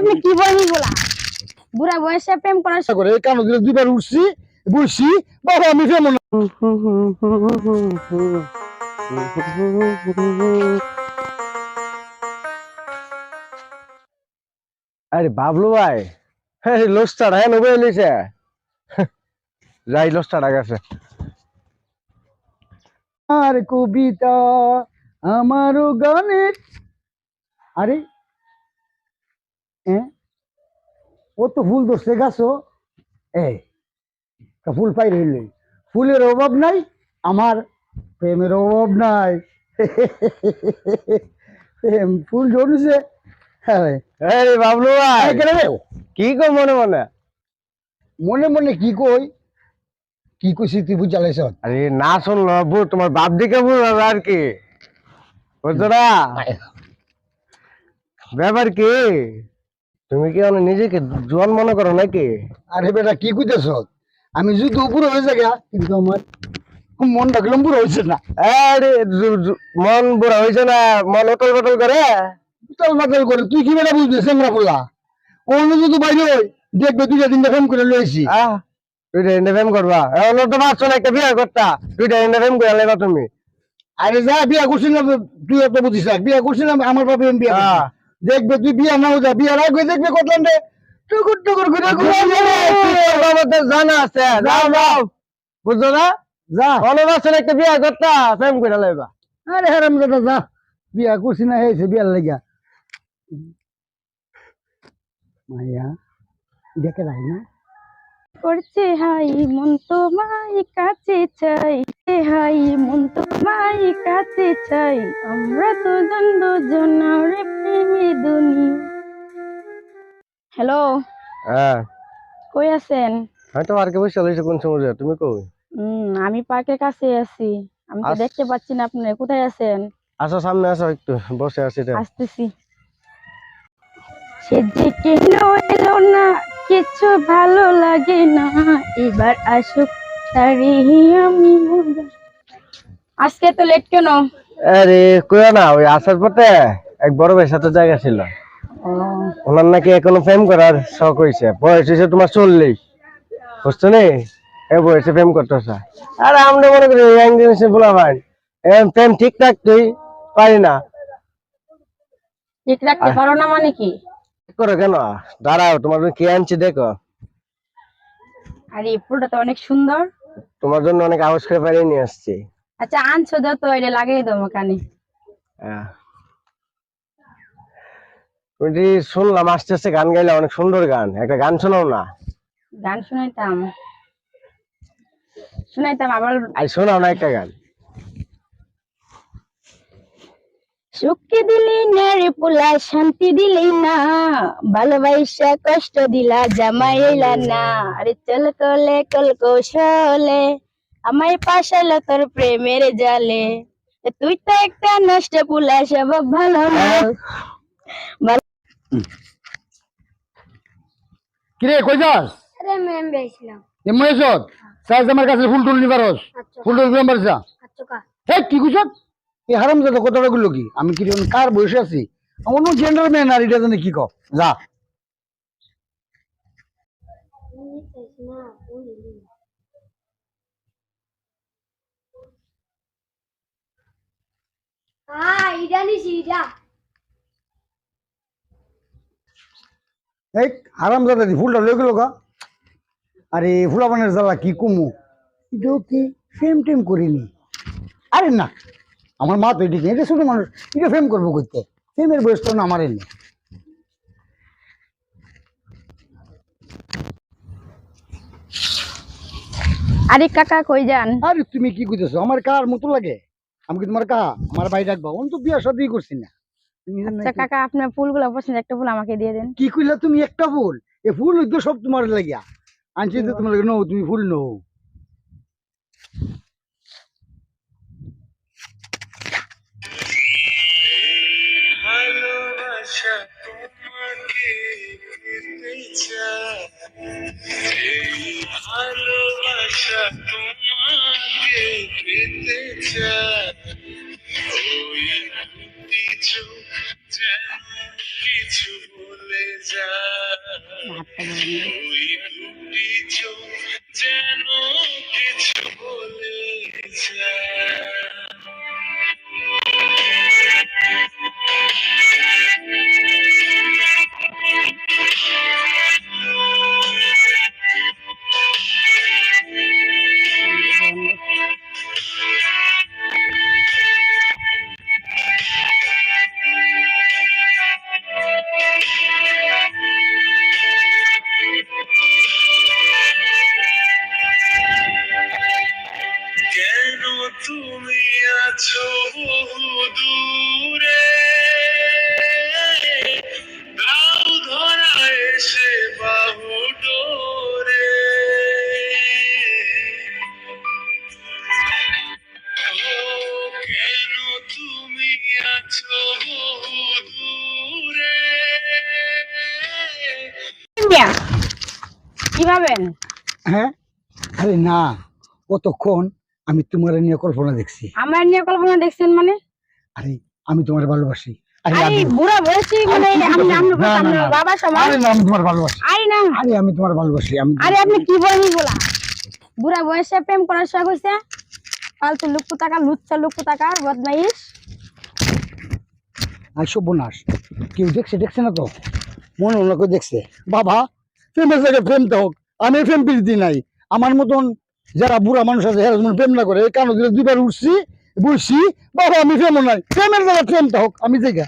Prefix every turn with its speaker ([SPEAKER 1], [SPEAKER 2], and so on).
[SPEAKER 1] আপনি কি বলেন বলা? বুড়া বয়সে প্রেম
[SPEAKER 2] করে কানো দিলে দুইবার উঠছি বাবা, আমি ফেমন আরে বাবলু ভাই হ্যাঁ লোস্টার হ্যাঁ নবে এলিছে যাই, লোস্টার গেছে আর কবিতা আমারও গানের আরে হ্যাঁ ও তো ফুল ধরছে গাছও। এই ফুল পাই রইল। ফুলের অভাব নাই আমার প্রেমের অভাব নাই। প্রেম ফুল ঝরছে। বাবলু কি কই মনে মনে? মনে মনে কি কই? কি কইছি তুই বুঝালাইছ আরে না শুনলো বু তোমার বাপ দিকে বুঝাবে আর কি। বুঝছ না? ব্যাপার কি? তুমি কি মানে নিজেকে জোয়ান মনে করো নাকি? আরে বেটা কি কইতেছ? আমি যদি উপরে হয়ে যাই কিন্তু আমার মন ডাকলাম বুড়ো হয়েছে না। আরে মন বুড়া হয়েছে না? মন অটল বটল করে? উতল বাতল করে তুই কি বেটা বুঝবি সেমরা বললা অন্য যদি বাইরে হই দেখবে দুইটা তিনটা ফেম করে লইছি দুইটা তিনটা ফেম করবা? এখন তো পারছ না একটা বিয়ে করতা। দুইটা তিনটা ফেম করে লেবা তুমি। আরে যা বিয়া করছিলাম তুই একটা বুঝিস না বিয়া করছিলাম আমার বাবা বিয়া। দেখবে তুই বিয়া নাও যা বিয়া আগে দেখবে কতলান্ডে টুকুর টুকুর করে বাবাদের জানা আছে যাও যাও বুঝছ না? যা। ভালোবাসেন একটা বিয়া করতা প্রেম করে লাইবা। আরে হারাম দাদা যা। বিয়া করছি না হয়েছে বিয়ার লাগা। মাইয়া দেখে রাখ না?
[SPEAKER 1] করছে হাই মন তোমায় কাছে চাই। হাই মন তোমায় কাছে চাই। আমরা তো দ্বন্দ্ব জনারে প্রেমে দুনি। হ্যালো?
[SPEAKER 3] হ্যাঁ।
[SPEAKER 1] কই আছেন?
[SPEAKER 3] আর কে বসে কোন সময় তুমি কই?
[SPEAKER 1] হুম আমি পার্কের কাছে আছি। আমি তো দেখতে পাচ্ছি না আপনি কোথায় আছেন?
[SPEAKER 3] আসো সামনে আসো একটু বসে আছি তো
[SPEAKER 1] আসতেছি। সে যে কেন এলো না কিছু ভালো লাগে না। এবার আসুক তারি আমি আজকে তো লেট কেন?
[SPEAKER 3] আরে কই না ওই আসার পথে এক বড় ভাইয়ের সাথে জায়গা ছিল। ওনার নাকি এখনও প্রেম করার শখ বয়স হয়েছে তোমার চল্লিশ। বুঝছ নি? এ বয়সে প্রেম করতেছে। আরে আমরা মনে করি ইয়াং বলা ভাই প্রেম পারি না।
[SPEAKER 1] ঠিক রাখতে পারো না মানে কি?
[SPEAKER 3] করো কেন? দাঁড়াও তোমার কি আনছি দেখো।
[SPEAKER 1] আর এই ফুলটা তো অনেক সুন্দর।
[SPEAKER 3] তোমার জন্য অনেক আওয়াজ করে পারিয়ে নিয়ে আসছি।
[SPEAKER 1] আচ্ছা আনছো যত এটা লাগিয়ে দাও কানে।
[SPEAKER 3] তুমি শুনলাম আস্তে আস্তে গান গাইলে অনেক সুন্দর গান। একটা গান শোনাও না।
[SPEAKER 1] গান শুনাইতাম। শুনাইতাম আবার
[SPEAKER 3] আর শোনাও না একটা গান।
[SPEAKER 1] সুখে দিলি না রে পোলা শান্তি দিলি না। ভালোবাসা কষ্ট দিলা জামাই এলা না। আরে চল কলে কল কৌশলে আমায় পাশালো তোর প্রেমের জালে। তুই তো একটা নষ্ট পোলা সব ভালো না
[SPEAKER 2] কিরে কই যাস?
[SPEAKER 1] আরে ম্যাম বেছিলাম
[SPEAKER 2] এ মহেশত সাইজ আমার কাছে ফুল টুল নিবারস ফুল টুল নিবার যা
[SPEAKER 1] আচ্ছা কা।
[SPEAKER 2] হ্যাঁ কি কইছ? এই হারাম দাদা কথাটা গুলো কি? আমি কি কার বসে আছি? অন্য জেন্ডার ম্যান আর এটা জানি কি ক যা।
[SPEAKER 4] ইরানি সিরা
[SPEAKER 2] এই হারাম দাদা দি ফুলটা লয়ে গেল গা। আরে ফুলাবানের জ্বালা কি কুমু? এটাও কি ফেম টেম করিনি। আরে না। আমার মা তো এদিকে এটা ছোট মানুষ এটা ফেম করব করতে। ফেমের বয়স তো আমার এনে
[SPEAKER 1] আরে কাকা কই যান?
[SPEAKER 2] আরে তুমি কি কইতেছো? আমার কার মতো লাগে? আমি কি তোমার কা আমার ভাই ডাকবো অন তো বিয়া শাদি করছি না।
[SPEAKER 1] আচ্ছা কাকা আপনার ফুলগুলো পছন্দ একটা ফুল আমাকে দিয়ে দেন।
[SPEAKER 2] কি কইলা তুমি? একটা ফুল? এ ফুল তো সব তোমার লাগিয়া। আনছি তো তোমার নো তুমি ফুল নো
[SPEAKER 5] ভালোবাসা তোমাকে পেতে চায় ওই কিছু যেন কিছু বলে যায়। ওই দুটি চোখ যেন
[SPEAKER 1] কি ভাবেন?
[SPEAKER 2] হ্যাঁ? আরে না কতক্ষণ আমি তোমার নিয়ে কল্পনা দেখছি।
[SPEAKER 1] আমার নিয়ে কল্পনা দেখছেন মানে?
[SPEAKER 2] আরে আমি তোমার ভালোবাসি।
[SPEAKER 1] আরে বুড়া বয়সী মানে
[SPEAKER 2] আরে,
[SPEAKER 1] আপনি
[SPEAKER 2] না,
[SPEAKER 1] আপনার
[SPEAKER 2] না,
[SPEAKER 1] আপনার
[SPEAKER 2] না।
[SPEAKER 1] বাবা সমান
[SPEAKER 2] আরে না তোমার ভালোবাসি।
[SPEAKER 1] আরে না।
[SPEAKER 2] আরে আমি তোমার ভালোবাসি। আমি
[SPEAKER 1] আরে আপনি কি বলেন বলা? বুড়া বয়সে প্রেম করার শখ হয়েছে ফালতু লুকু টাকা লুচ্ছা লুকু টাকা বদমাইশ।
[SPEAKER 2] আর সর্বনাশ কেউ দেখছে দেখছে না তো? মনে করে দেখছে। বাবা প্রেমের জায়গায় প্রেম তো হোক। আমি প্রেম প্রীতি নাই। আমার মতন যারা বুড়া মানুষ আছে, এরা যেমন প্রেম না করে, এই কারণে দুইবার উঠছি বুঝছি বাবা, আমি প্রেমও নাই। প্রেমের জায়গায় প্রেম তো হোক, আমি জায়গা।